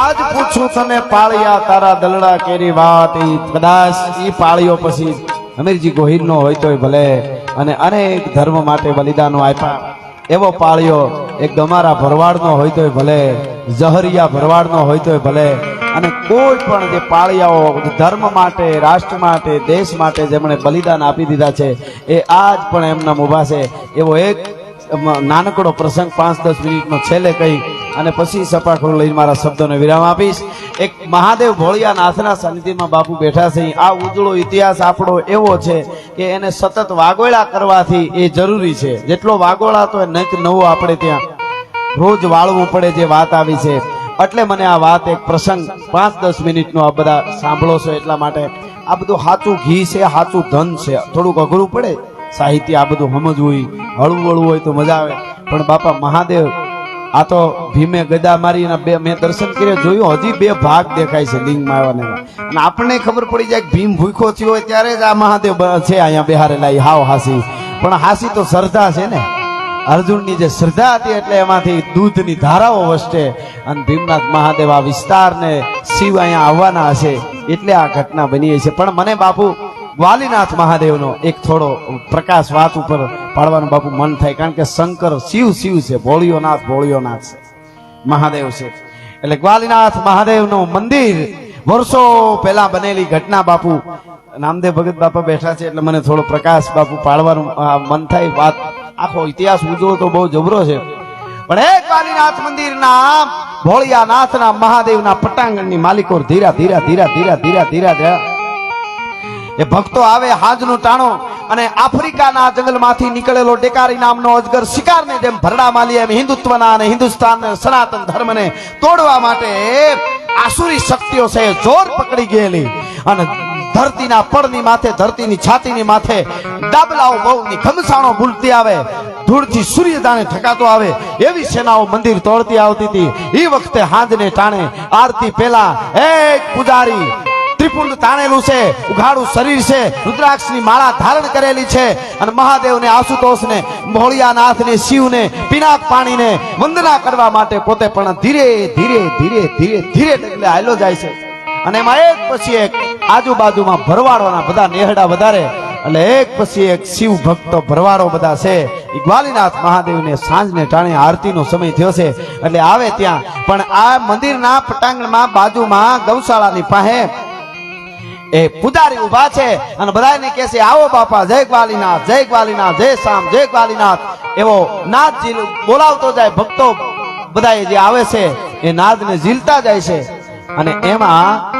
આજ પૂછું તને પાળિયા તારા દલડા કેરી વાત એ કદાચ એ પાળીઓ પછી અમીરજી ગોહિલ નો હોય તોય ભલે. અને અનેક ધર્મ માટે બલિદાનો આપ્યા. એવો પાળિયો એક ગમારા ભરવાડનો હોય તોય ભલે, ઝહરિયા ભરવાડનો હોય તોય ભલે. અને કોઈ પણ જે પાળિયાઓ ધર્મ માટે, રાષ્ટ્ર માટે, દેશ માટે જેમણે બલિદાન આપી દીધા છે, એ આજ પણ એમના ઊભા છે એવો એક નાનકડો પ્રસંગ પાંચ દસ મિનિટનો છેલ્લે કહી અને પછી સપાખડું લઈને મારા શબ્દોને વિરામ આપીશ. એક મહાદેવ ભોળિયા નાથના સાનિધ્યમાં બાપુ બેઠા છે. આ ઉજળો ઇતિહાસ આપણો એવો છે કે એને સતત વાગોળા કરવાથી એ જરૂરી છે. જેટલો વાગોળા તો નક નવો આપણે ત્યાં રોજ વાળવું પડે જે વાત આવી છે. એટલે મને આ વાત એક પ્રસંગ પાંચ દસ મિનિટનો આ બધા સાંભળો છો એટલા માટે. આ બધું સાચું ઘી છે સાચું ધન છે. થોડુંક અઘરું પડે. સાહિત્ય આ બધું સમજવું હોય, હળવું હળવું હોય તો મજા આવે. પણ બાપા મહાદેવ આ તો ભીમે ગદા મારી અને બે મેં દર્શન કર્યા, જોયું, હજી બે ભાગ દેખાય છે લિંગમાં આવ્યા અને આપણને ખબર પડી જાય ભીમ ભૂખો થયો હોય ત્યારે જ આ મહાદેવ છે અહીંયા બિહારેલા હાવ હાસી. પણ હાસી તો શ્રદ્ધા છે ને. અર્જુનની જે શ્રદ્ધા હતી એટલે એમાંથી દૂધની ધારાઓ વસશે અને ભીમનાથ મહાદેવ આ વિસ્તારને શિવ અહીંયા આવવાના હશે. એટલે આ ઘટના બની છે. પણ મને બાપુ ગ્વાલીનાથ મહાદેવનો એક થોડો પ્રકાશ વાત ઉપર પાડવાનું બાપુ મન થાય, કારણ કે શંકર શિવ શિવ છે ભોળિયો નાથ ભોળિયો નાથ છે, મહાદેવ છે. એટલે ગ્વાલીનાથ મહાદેવનું મંદિર વર્ષો પહેલા બનેલી ઘટના બાપુ, નામદેવ ભગત બાપા બેઠા છે, એટલે મને થોડો પ્રકાશ બાપુ પાડવાનું મન થાય વાત, આખો ઇતિહાસ ઉજવો તો બહુ જબરો છે. પણ એ ગ્વાલીનાથ મંદિરના ભોળિયા નાથના મહાદેવના પટાંગણની માલિકો ધીરા ધીરા ધીરા ધીરા ધીરા ધીરા ધીરા એ ભક્તો આવે હાજનું ટાણો અને આફ્રિકાના જંગલમાંથી નીકળેલો ડેકારી નામનો અજગર શિકારને જેમ ભરડા માલી એમ હિન્દુત્વના અને હિન્દુસ્તાન સનાતન ધર્મને તોડવા માટે આસુરી શક્તિઓ છે, જોર પકડી ગયેલી. અને ધરતીના પડની માથે, ધરતીની છાતીની માથે ડાબલાઓ બહુની ઘમસાણો ભૂલતી આવે. ધૂળથી સૂર્યદાને ઠકાતો આવે. એવી સેનાઓ મંદિર તોડતી આવતી હતી. એ વખતે હાંજને ટાણે આરતી પહેલા એક પૂજારી ત્રિપુંડ તાણેલું છે, ઉઘાડું શરીર છે, રુદ્રાક્ષની માળા ધારણ કરેલી છે અને મહાદેવને, આશુતોષને ભોળિયાનાથને શિવને, પિનાક પાણીને વંદના કરવા માટે પોતે પણ ધીરે ધીરે ધીરે ધીરે ધીરે એટલે હાલો જાય છે. અને એમાં એક પછી એક આજુબાજુમાં ભરવાડોના બધા નેહડા વધારે, એટલે એક પછી એક શિવ ભક્તો ભરવાડો બધા છે. ગ્વાલીનાથ મહાદેવને સાંજને ટાણે આરતીનો સમય થયો છે, એટલે આવે ત્યાં. પણ આ મંદિરના પટાંગણમાં બાજુમાં ગૌશાળાની પાસે એ પુજારી ઊભા છે અને બધાને કહે છે, આવો બાપા, જય ગ્વાલીનાથ જય ગ્વાલીનાથ, જય શામ જય ગ્વાલીનાથ. એવો નાથજી બોલાવતો જાય, ભક્તો બધા જે આવે છે, એ નાદને ઝીલતા જાય છે. અને એમાં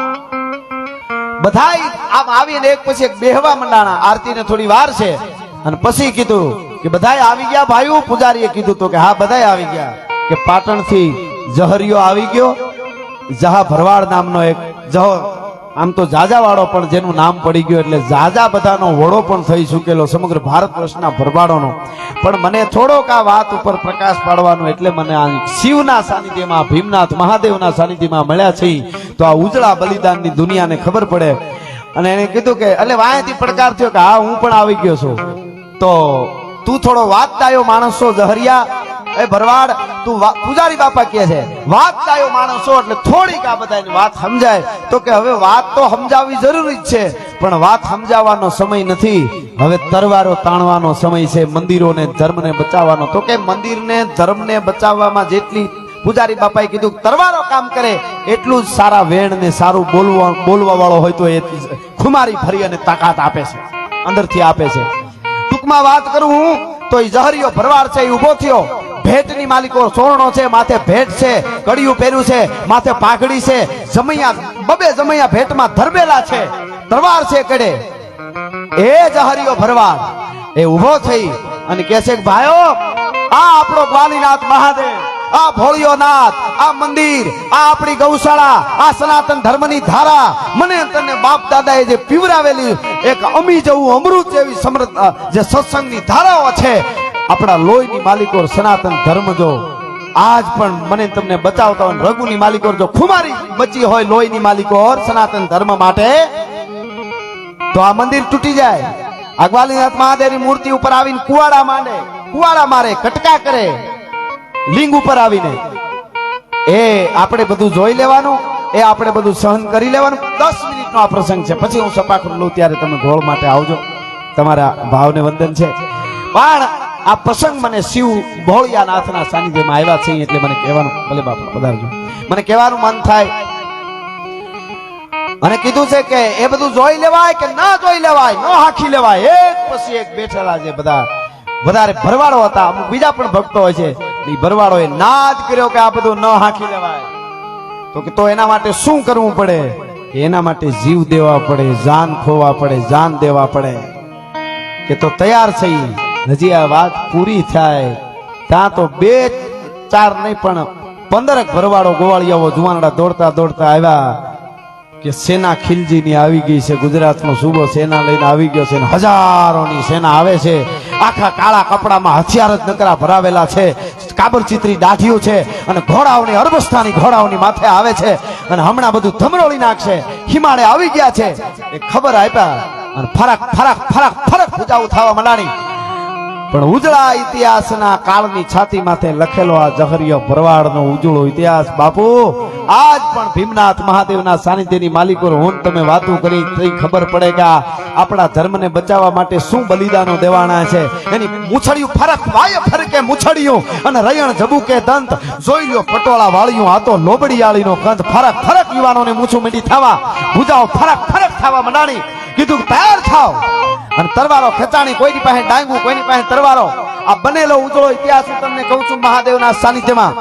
બધા આમ આવીને એક પછી એક બેહવા મંડાણા, આરતીને થોડી વાર છે. અને પછી કીધું કે, બધાય આવી ગયા ભાઈઓ? પૂજારીએ કીધું તો કે, હા, બધાય આવી ગયા. કે પાટણથી જહરિયો આવી ગયો જહા ભરવાડ નામનો એક જહો આમ તો જાજાવાળો પણ જેનું નામ પડી ગયું એટલે જાજા બધાનો વડો પણ થઈ ચૂકેલો, સમગ્ર ભારત વર્ષના ભરવાડોનો. પણ મને થોડોક આ વાત ઉપર પ્રકાશ પાડવાનો એટલે મને આ શિવના સાનિધ્યમાં, ભીમનાથ મહાદેવના સાનિધ્યમાં મળ્યા છે તો આ ઉજળા બલિદાનની દુનિયાને ખબર પડે. અને એને કીધું કે એટલે વાયાથી પડકાર થયો કે હા, હું પણ આવી ગયો છું. તો તું થોડો વાતદાયો માણસ માણસો જહરિયા એ ભરવાડ, તું પૂજારી બાપા કહે છે વાતદાયો માણસ માણસો એટલે થોડીક આ બધાની વાત સમજાય. તો કે હવે વાત તો સમજાવવી જરૂરી જ છે, પણ વાત સમજાવવાનો સમય નથી. હવે તરવારો તાણવાનો સમય છે, મંદિરોને, ધર્મને બચાવવાનો. તો કે મંદિરને, ધર્મને બચાવવામાં જેટલી પૂજારી બાપાએ કીધું તરવારો કામ કરે, એટલું જ સારા વેણ ને સારું બોલવા બોલવા વાળો હોય તો એ ખુમારી ફરી અને તાકાત આપે છે, અંદરથી આપે છે. ટૂંકમાં વાત કરું હું, તો એ જહરીયો ભરવાડ છે એ ઊભો થયો. ભેટની માલિકો સોરણો છે, માથે ભેટ છે, કડિયું પહેર્યું છે, માથે પાઘડી છે, જમૈયા, બબે જમૈયા ભેટમાં ધરબેલા છે તરવાર છે કડે. એ જહરીયો ભરવાડ. એ ઊભો થઈ અને કહે છે ભાઈઓ, આ આપણો ગ્વાલીનાથ મહાદેવ, આ ભોળિયો નાથ આ મંદિર, આ આપણી ગૌશાળા, આ સનાતન ધર્મની ધારા, મને તને બાપ દાદાએ જે પીવરાવેલી એક અમી જેવું અમૃત જેવી સમૃદ્ધ જે સત્સંગની ધારાઓ છે આપણા લોહીની માલિકો સનાતન ધર્મ જો આજ પણ મને તમને બચાવતા હોય રઘુની માલિકો જો ખુમારી બચી હોય લોહીની માલિકો સનાતન ધર્મ માટે, તો આ મંદિર તૂટી જાય. અગવાલીનાથ મહાદેવની મૂર્તિ ઉપર આવીને કુવાડા માંડે. કુવાડા મારે, કટકા કરે. લિંગ ઉપર આવીને. એ આપણે બધું જોઈ લેવાનું, એ આપણે બધું સહન કરી લેવાનું. દસ મિનિટનો આ પ્રસંગ છે. પછી હું સપાખર લઉં ત્યારે તમે ગોળ માટે આવજો. તમારા ભાવને વંદન છે. પણ આ પ્રસંગ મને શિવ ભોળિયાનાથના સાનિધ્યમાં આવ્યા છે એટલે મને કહેવાનું, ભલે બાપા, પધારજો. મને કહેવાનું મન થાય. અને કીધું છે કે એ બધું જોઈ લેવાય કે ના જોઈ લેવાય, ન હાખી લેવાય. એક પછી એક બેઠેલા છે બધા. વધારે ભરવાડો હતા. અમુક બીજા પણ ભક્તો હોય છે. એ ભરવાડોએ ના જ કર્યો કે આ બધું ન હાંકી લેવાય. તો કે તો એના માટે શું કરવું પડે? એના માટે જીવ દેવા પડે, જાન ખોવા પડે, જાન દેવા પડે. કે તો તૈયાર થઈ હજી આ વાત પૂરી થાય. ત્યાં તો બે ચાર નહીં, પણ પંદરક ભરવાડો ગોવાળિયાઓ જુવાનડા દોડતા દોડતા આવ્યા કે સેના ખિલજીની આવી ગઈ છે. ગુજરાતનો સૂબો સેના લઈને આવી ગયો છે હજારોની સેના આવે છે. આખા કાળા કપડામાં હથિયાર જ નકરા ભરાવેલા છે. કાબર ચિત્રી દાઢીઓ છે અને ઘોડાઓની, અરબસ્થાની ઘોડાઓની માથે આવે છે અને હમણાં બધું ધમરોળી નાખશે. હિમાળે આવી ગયા છે. એ ખબર આપ્યા અને ફરક ફરક ફરક ફરક પૂજાઓ થવા માંડાણી પણ ઉજળા ઇતિહાસના કાળની છાતી માથે લખેલો આ જહરિયો ભરવાડનો ઉજળો ઇતિહાસ. બાપુ, આજ પણ ભીમનાથ મહાદેવના સાનિધ્યની માલિકો હું તમે વાતો કરી તો ખબર પડે કે આપણા ધર્મને બચાવવા માટે શું બલિદાનો દેવાના છે. એની મૂછડિયું ફરક, વાય ફરકે મૂછડિયું અને રયણ જબુકે દંત. જોઈ લ્યો પટોળા વાળિયું, આ તો લોબડીયાળીનો કંત ફરક ફરક યુવાનોને મૂછું મીઠી થવા. ભૂજાઓ ફરક ફરક થવા મંડાણી કીધું તૈયાર થાવ. અને તરવારો ખેંચાણી, કોઈની પાસે ડાંગું, કોઈની પાસે તરવારો આ બનેલો ઉજળો ઇતિહાસ હું તમને કહું છું મહાદેવના સાનિધ્યમાં.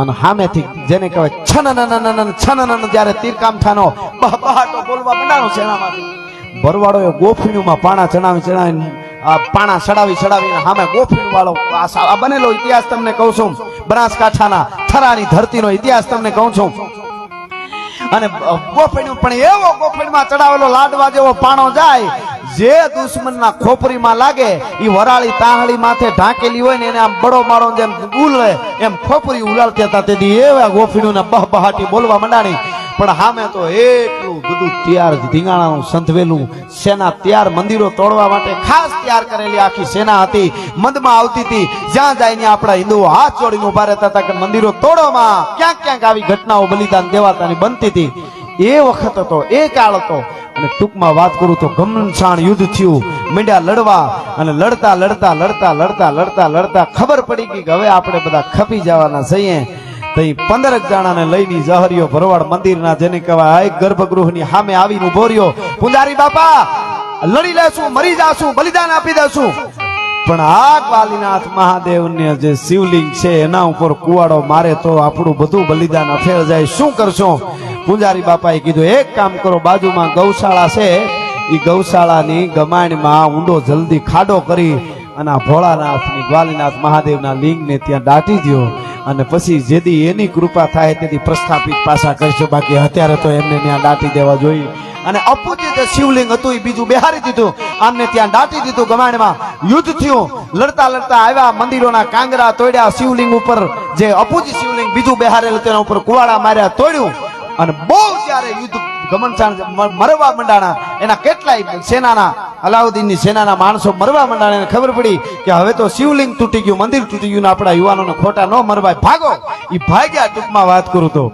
અને સામેથી જેને કહેવાય છનનનનનન, છનનન જ્યારે તીરકામઠાનો બહબહાટો બોલવા મંડાણો છે એનામાંથી. ભરવાડોએ ગોફીણુંમાં પાણા ચડાવી ચડાવીને, આ પાણા ચડાવી ચડાવીને સામે ગોફીણું વાળો આ બનેલો ઇતિહાસ તમને કહું છું. બનાસકાંઠાના થરાની ધરતીનો ઇતિહાસ તમને કહું છું. અને ગોફણ, પણ એવો ગોફેણમાં ચડાવેલો લાડવા જેવો પાણો જાય, જે દુશ્મનના ખોપરીમાં લાગે, ઈ વરાળી તાહળી માથે ઢાંકેલી હોય ને એને આમ બડો માળો જેમ ઉલે એમ ખોપરી ઉલાળતા હતા. તેથી એવા ગોફીણું બહબહાટી બોલવા મંડાણી. પણ હામે તો એટલું બધું તૈયાર ધીંગાણાનું સંધવેલું સેના તૈયાર મંદિરો તોડવા માટે ખાસ તૈયાર કરેલી આખી સેના હતી. મંદમાં આવતી હતી. જ્યાં જાય આપણા હિન્દુઓ હાથ જોડીને ઊભા રહેતા હતા કે મંદિરો તોડોમાં ક્યાંક ક્યાંક આવી ઘટનાઓ બલિદાન દેવાતાની બનતી હતી. એ વખત હતો, એ કાળ હતો. અને ટૂંકમાં વાત કરું તો ગમનસાણ યુદ્ધ થયું. મીંડ્યા લડવા અને લડતા લડતા લડતા લડતા લડતા લડતા ખબર પડી ગઈ કે હવે આપણે બધા ખપી જવાના છીએ. તઈ પંદરક જણાને લઈને જહરિયો ભરવાડ મંદિરના જેને કહેવાય ગર્ભગૃહની સામે આવીને ઊભો રહ્યો. પુંજારી બાપા, લડી લેશું, મરી જાશું, બલિદાન આપી દેશું. પણ આ કાલીનાથ મહાદેવને જે શિવલિંગ છે, એના ઉપર કુવાડો મારે તો આપણું બધું બલિદાન અફેર જાય. શું કરશો? પૂજારી બાપાએ કીધું, એક કામ કરો, બાજુમાં ગૌશાળા છે. એ ગૌશાળાની ગમાણમાં ઊંડો જલ્દી ખાડો કરી અને ભોળાનાથની, ગ્વાલીનાથ મહાદેવના લિંગને ત્યાં દાટી દો અને પછી જેદી એની કૃપા થાય તેથી પ્રસ્થાપિત પાછા કરશો બાકી અત્યારે તો એમને ત્યાં દાટી દેવા જોઈએ. અને અપૂજિત શિવલિંગ હતું એ બીજું બિહારી દીધું. આમને ત્યાં દાટી દીધું ગમાણમાં. યુદ્ધ થયું. લડતા લડતા આવ્યા મંદિરોના કાંગરા તોડ્યા. શિવલિંગ ઉપર જે અપૂજિત શિવલિંગ બીજું બિહારેલું તેના ઉપર કુવાડા માર્યા, તોડ્યું. અને બહુ ત્યારે યુદ્ધ ગમનસાણ મરવા મંડાણા, એના કેટલાય સેનાના, અલાઉદ્દીનની સેનાના માણસો મરવા મંડાણા, એને ખબર પડી કે હવે તો શિવલિંગ તૂટી ગયું, મંદિર તૂટી ગયું આપણા યુવાનોને ખોટા ન મરવાય. ભાગો! એ ભાગ્યા ટૂંકમાં વાત કરું તો.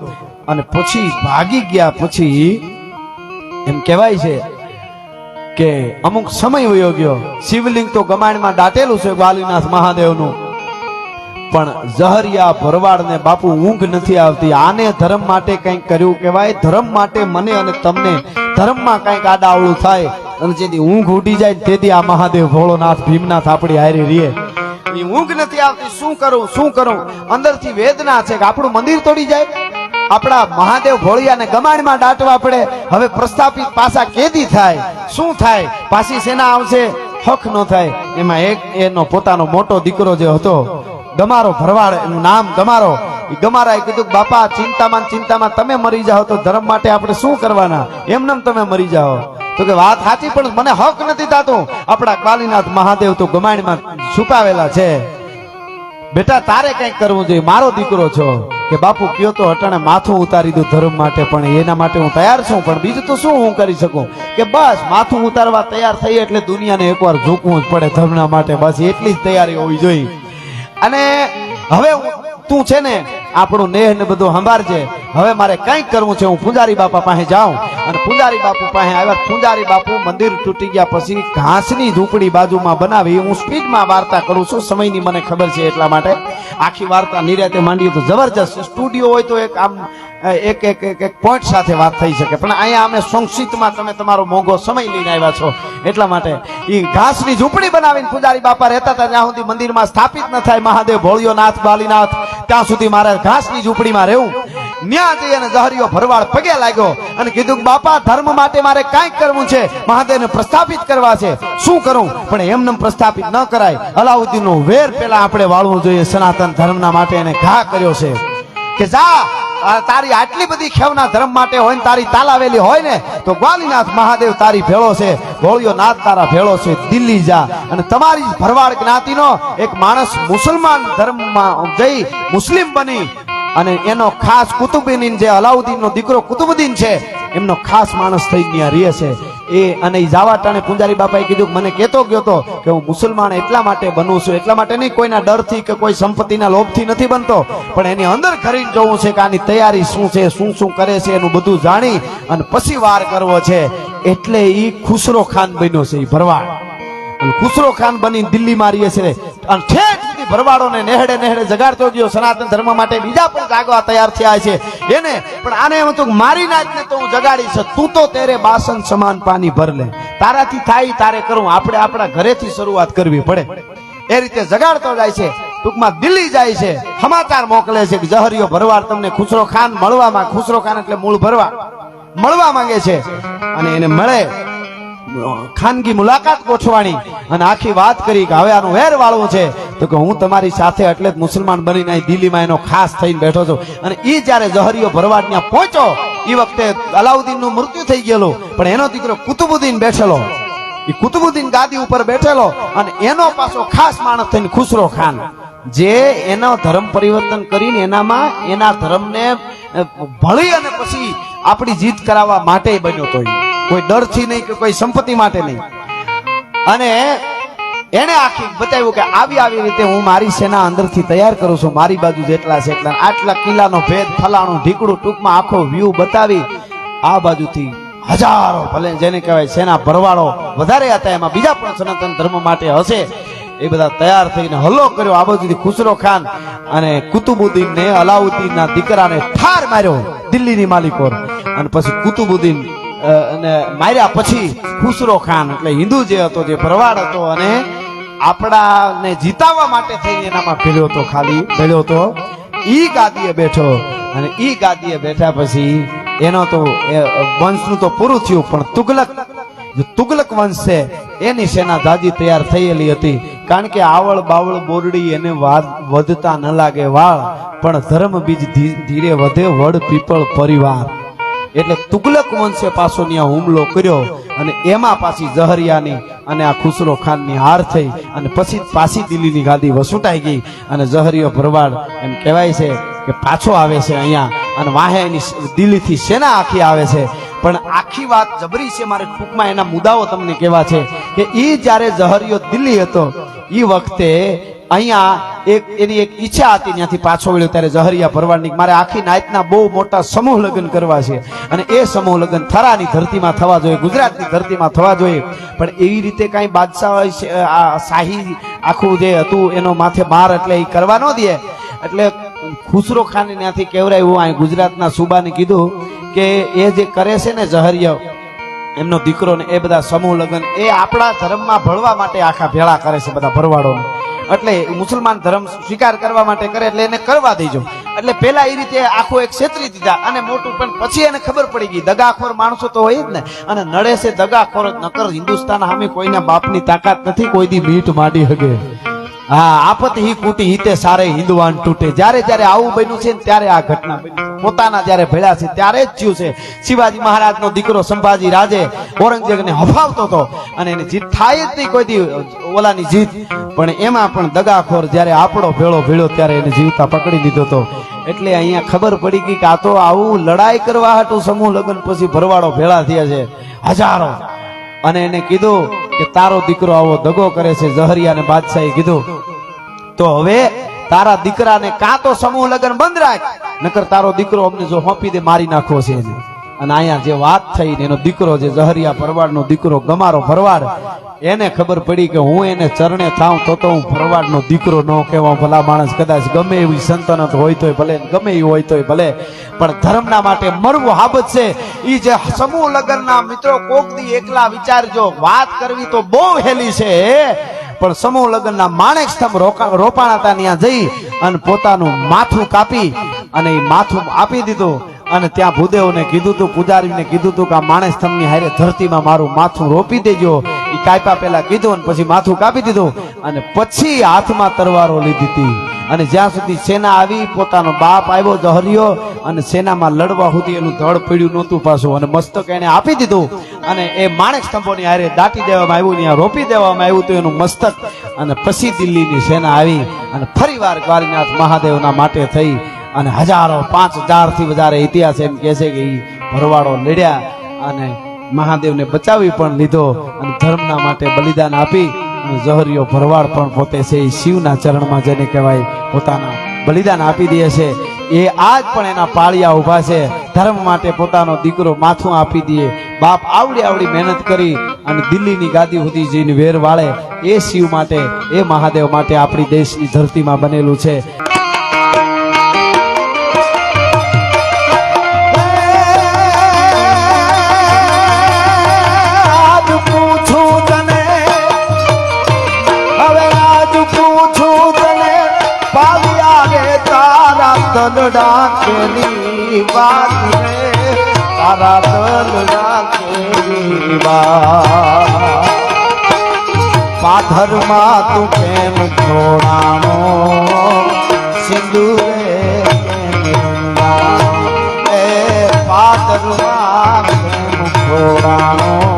અને પછી ભાગી ગયા પછી એમ કહેવાય છે કે અમુક સમય વયો ગયો. શિવલિંગ તો ગમાણમાં દાટેલું છે, વાલીનાથ મહાદેવનું. પણ જહરિયા ભરવાડને બાપુ ઊંઘ નથી આવતી. આને ધર્મ માટે કંઈક કર્યું કહેવાય? ધર્મ માટે મને અને તમને ધર્મમાં કંઈક આડાવળું થાય અને જેથી ઊંઘ ઉડી જાય તેથી આ મહાદેવ ભોળોનાથ ભીમનાથ આપણી હારી રીએ ઊંઘ નથી આવતી. શું કરું? શું કરું? અંદરથી વેદના છે કે આપણું મંદિર તોડી જાય? આપણા મહાદેવ ભોળિયાને ગમાણમાં દાટવા પડે. હવે પ્રસ્થાપિત પાછા કેદી થાય? શું થાય? પાછી સેના આવશે? હક ન થાય. એમાં એક એનો પોતાનો મોટો દીકરો જે હતો ગમારો ભરવાડ, એનું નામ ગમારો એ ગમારાએ કીધું કે બાપા, ચિંતામાં ચિંતામાં તમે મરી જાઓ તો ધર્મ માટે આપણે શું કરવાના? એમનેમ તમે મરી જાઓ. તો કે વાત સાચી, પણ મને હક નથી થતો. આપણા કાલીનાથ મહાદેવ તો ગમાણીમાં છુપાવેલા છે. બેટા, તારે કંઈક કરવું જોઈએ. મારો દીકરો છો. કે બાપુ, કયો તો અટાણે માથું ઉતારી દઉં ધર્મ માટે, પણ એના માટે હું તૈયાર છું. પણ બીજું તો શું હું કરી શકું? કે બસ, માથું ઉતારવા તૈયાર થઈ, એટલે દુનિયાને એકવાર ઝૂકવું જ પડે ધર્મના માટે. બસ, એટલી જ તૈયારી હોવી જોઈએ. અને હવે તું છે ને આપણું નેહ ને બધું સંભાળજે. હવે મારે કંઈક કરવું છે, હું પૂજારી બાપા પાસે જાઉં. અને પૂજારી બાપુ પાસે આવ્યા, પૂજારી બાપુ મંદિર તૂટી ગયા પછી ઘાસની ઝૂંપડી બાજુમાં બનાવી, હું સ્પીડમાં વાર્તા કરું છું. સમયની મને ખબર છે એટલા માટે. આખી વાર્તા નિર્યાતે માંડીએ તો જબરજસ્ત. સ્ટુડિયો હોય તો એક આમ એક એક એક એક પોઈન્ટ સાથે વાત થઈ શકે. પણ અહીંયા અમે સંક્ષિપ્તમાં તમે તમારો મોંઘો સમય લઈને આવ્યા છો. એટલા માટે એ ઘાસની ઝૂંપડી બનાવીને પૂજારી બાપા રહેતા હતા. જ્યાં સુધી મંદિરમાં સ્થાપિત ન થાય. મહાદેવ ભોળિયોનાથ, બાલીનાથ, ત્યાં સુધી મારે ઘાસની ઝૂંપડીમાં રહેવું. ન્યા જઈ અને જહરીયો ભરવાડ પગે લાગ્યો અને કીધું બાપા, ધર્મ માટે મારે કાંઈક કરવું છે. મહાદેવને પ્રસ્થાપિત કરવા છે. શું કરું? પણ એમને પ્રસ્થાપિત ન કરાય. અલાઉદ્દીન નો વેર પેલા આપણે વાળવું જોઈએ. સનાતન ધર્મના માટે એને ઘા કર્યો છે. કે જા તારી આટલી બધી ખેવના ધર્મ માટે હોય ને, તારી તાલાવેલી હોય ને, તો ગ્વાલીનાથ મહાદેવ તારી ભેળો છે. ભોળિયો નાથ તારા ભેળો છે. દિલ્હી જા. અને તમારી ભરવાડ જ્ઞાતિનો એક માણસ મુસલમાન ધર્મમાં જઈ મુસ્લિમ બની અને એનો ખાસ કુતુબદીન જે અલાઉદ્દીનનો દીકરો કુતુબુદ્દીન છે, એમનો ખાસ માણસ થઈ ત્યાં રહે છે. એ અને ઈ જાવા ટાણે પૂંજારી બાપાએ કીધું મને કહેતો ગયો તો કે હું મુસલમાન એટલા માટે બનું છું, એટલા માટે નહીં, કોઈના ડરથી કે કોઈ સંપત્તિના લોભથી નથી બનતો, પણ એની અંદર ખરીને જોવું છે કે આની તૈયારી શું છે, શું શું કરે છે એનું બધું જાણી અને પછી વાર કરવો છે. એટલે એ ખુસરો ખાન બન્યો છે એ ભરવાડ. અને ખુસરો ખાન બની દિલ્હીમાં રહીએ છે અને ઠેઠ ભરવાડોને નેહડે નેહડે જગાડતો ગયો. સનાતન ધર્મ માટે બીજા પણ જાગવા તૈયાર થયા છે. એને પણ આને એમ હતું મારી નાચ ને તો હું જગાડીશ. તું તો તેરે બાસન સમાન પાણી ભર લે. તારાથી થાય, તારે કરું. આપણે આપણા ઘરેથી શરૂઆત કરવી પડે. એ રીતે જગાડતો જાય છે. ટૂંકમાં દિલ્હી જાય છે. સમાચાર મોકલે છે કે જહરીયો ભરવાડ તમને ખુસરો ખાન મળવામાં, ખુસરો ખાન એટલે મૂળ ભરવા. મળવા માંગે છે. અને એને મળે. ખાનગી મુલાકાત ગોઠવાણી. અને આખી વાત કરી કે હવે આનું વેર વાળવું છે. તો કે હું તમારી સાથે એટલે જ મુસલમાન બનીને દિલ્હીમાં એનો ખાસ થઈને બેઠો છું. અને એ જ્યારે જહરીયો ભરવાડ ત્યાં પહોંચ્યો એ વખતે અલાઉદ્દીનનું મૃત્યુ થઈ ગયેલું. પણ એનો દીકરો કુતુબુદ્દીન બેઠેલો. એ કુતુબુદ્દીન ગાદી ઉપર બેઠેલો. અને એનો પાછો ખાસ માણસ થઈને ખુસરો ખાન. જે એનો ધર્મ પરિવર્તન કરીને એનામાં એના ધર્મને ભળી અને પછી આપણી જીત કરાવવા માટે બન્યો તો. કોઈ ડરથી નહીં કે કોઈ સંપત્તિ માટે નહીં. અને એને આખી બતાવ્યું કે આવી આવી રીતે હું મારી સેના અંદરથી તૈયાર કરું છું. મારી બાજુ જેટલા છે એટલા. આટલા કિલ્લાનો ભેદ, ફલાણું, ઢીકડું, ટૂંકમાં આખો વ્યૂ બતાવી આ બાજુથી હજારો, ભલે જેને કહેવાય સેના ભરવાડો વધારે હતા, એમાં બીજા પણ સનાતન ધર્મ માટે હશે. એ બધા તૈયાર થઈને હલ્લો કર્યો. આ બાજુથી ખુસરો ખાન અને કુતુબુદ્દીન ને અલાઉદ્દીનના દીકરાને ઠાર માર્યો દિલ્હીની માલિકોર. અને પછી કુતુબુદ્દીન અને માર્યા પછી ખુસરો ખાન, એટલે હિન્દુ જે હતો, જે ભરવાડ હતો અને આપણાને જીતાવવા માટે થઈને એનામાં ભેળ્યો હતો, ખાલી ભેળ્યો હતો. ઈ ગાદીએ બેઠો અને ઈ ગાદીએ બેઠા પછી એનો તો વંશનું તો પૂરું થયું, પણ તુગલક તુગલક વંશ છે, એની સેના દાદી તૈયાર થયેલી હતી. કારણ કે આવળ બાવળ બોરડી એને વધતા ન લાગે વાળ, પણ ધર્મ બીજ ધીરે વધે વડ પીપળ પરિવાર. એટલે તુગલક વંશે પાછો ત્યાં હુમલો કર્યો અને એમાં પાછી જહરિયાની અને આ ખુસરો ખાનની હાર થઈ અને પછી પાછી દિલ્હીની ગાદી વસૂટાઈ ગઈ અને જહરિયો ભરવાડ એમ કહેવાય છે કે પાછો આવે છે અહીંયા અને વાહે એની દિલ્હીથી સેના આખી આવે છે. પણ આખી વાત જબરી છે મારે ટૂંકમાં એના મુદ્દાઓ તમને કહેવા છે કે એ જ્યારે જહરિયો દિલ્હી હતો એ વખતે અહીંયા એક એની એક ઈચ્છા હતી ત્યાંથી પાછો વળ્યો ત્યારે જહરિયા ભરવાડની મારે આખી નાયતના બહુ મોટા સમૂહ લગ્ન કરવા છે. અને એ સમૂહ લગ્ન થરાની ધરતીમાં થવા જોઈએ ગુજરાતની ધરતીમાં થવા જોઈએ. પણ એવી રીતે કાંઈ બાદશાહ છે, આ શાહી આખું જે હતું એનો માથે માર એટલે એ કરવા ન દે. એટલે ખુસરો ખાને ત્યાંથી કહેવરાયું અહીં ગુજરાતના સુબાને કીધું કે એ જે કરે છે ને જહરિયા એમનો દીકરો ને એ બધા સમૂહ લગ્ન એ આપણા ધર્મમાં ભળવા માટે આખા ભેળા કરે છે બધા ભરવાડો એટલે મુસલમાન ધર્મ સ્વીકાર કરવા માટે કરે એટલે એને કરવા દેજો. એટલે પેલા એ રીતે આખું એક છેતરી દીધા અને મોટું પણ પછી એને ખબર પડી ગઈ, દગાખોર માણસો તો હોય જ ને. અને નડે છે દગાખોર નકર હિન્દુસ્તાન સામે કોઈના બાપની તાકાત નથી, કોઈ દી મીઠ માંડી હગે. હા આપત હી કુટી હિતે સારે હિન્દુવાન તૂટે. જ્યારે જ્યારે આવું બન્યું છે ત્યારે આ ઘટના પોતાના જ્યારે ભેળા છે, ત્યારે જ થયું છે. શિવાજી મહારાજનો દીકરો સંભાજી રાજે ઔરંગઝેબને હફાવતો હતો અને એની જીત થાય જ નહીં કોઈ ઓલાની જીત. પણ એમાં પણ દગાખોર જ્યારે આપણો ભેળો ભેળો ત્યારે એને જીવતા પકડી લીધો હતો. એટલે અહીંયા ખબર પડી ગઈ કે આ તો આવું લડાઈ કરવા હતું સમૂહ લગ્ન પછી ભરવાડો ભેળા થયા છે. હજારો. અને એને કીધું કે તારો દીકરો આવો દગો કરે છે જહરિયા ને બાદશાહે કીધું. તો હવે તારા દીકરાને કાં તો સમૂહ લગ્ન બંધ રાખ, નકર તારો દીકરો અમને જો હોપી દે, મારી નાખવો છે અને અહીંયા જે વાત થઈ એનો દીકરો જે જહરિયા ભરવાડનો દીકરો ગમારો ભરવાડ, એને ખબર પડી કે હું એને ચરણે થાઉં તો તો હું ભરવાડનો દીકરો ન કહેવા ભલા માણસ કદાચ ગમે એવી સંતનત હોય તોય ભલે, ગમે એવી હોય તોય ભલે, પણ ધર્મના માટે મરવું હાબત છે. એ જે સમૂહ લગ્નના મિત્રો કોક દી એકલા વિચારજો, વાત કરવી તો બહુ હેલી છે. પણ સમૂહ લગ્નના માણેક સ્તંભ રોપાણા ત્યાં જઈ અને પોતાનું માથું કાપી અને એ માથું આપી દીધું. અને ત્યાં ભૂદેવને કીધું તું, પૂજારીને કીધું તું કે આ માણસ સ્તંભની હારે ધરતીમાં મારું માથું રોપી દેજો. એ કાપ્યા પહેલા કીધું અને પછી માથું કાપી દીધું અને પછી હાથમાં તરવારો લીધી હતી અને જ્યાં સુધી સેના આવી, પોતાનો બાપ આવ્યો જહરિયો અને સેનામાં લડવા સુધી એનું ધડ પડ્યું નહોતું પાછું. અને મસ્તક એને આપી દીધું. અને એ માણેક સ્તંભોની હારે દાટી દેવામાં આવ્યું ત્યાં રોપી દેવામાં આવ્યું તો એનું મસ્તક. અને પછી દિલ્હીની સેના આવી અને ફરી વાર ગ્વારીનાથ મહાદેવના માટે થઈ. અને હજારો, પાંચ હજારથી વધારે ઇતિહાસ એમ કહે છે કે એ ભરવાડો લડ્યા અને મહાદેવને બચાવી પણ લીધો અને ધર્મના માટે બલિદાન આપી જહરિયો ભરવાડ પણ પોતે છે એ શિવના ચરણમાં જેને કહેવાય પોતાના બલિદાન આપી દે છે. એ આજ પણ એના પાળિયા ઊભા છે. ધર્મ માટે પોતાનો દીકરો માથું આપી દે. બાપ આવડી આવડી મહેનત કરી અને દિલ્હીની ગાદી સુધી જઈને વેર વાળે એ શિવ માટે, એ મહાદેવ માટે આપણી દેશની ધરતીમાં બનેલું છે. તલડા કેની વાત રે તારા તલડા કેની વાત. પાથરમાં તું કેમ છોડાણો સિંદૂરે? એ પાથરમાં કેમ સિંદૂરે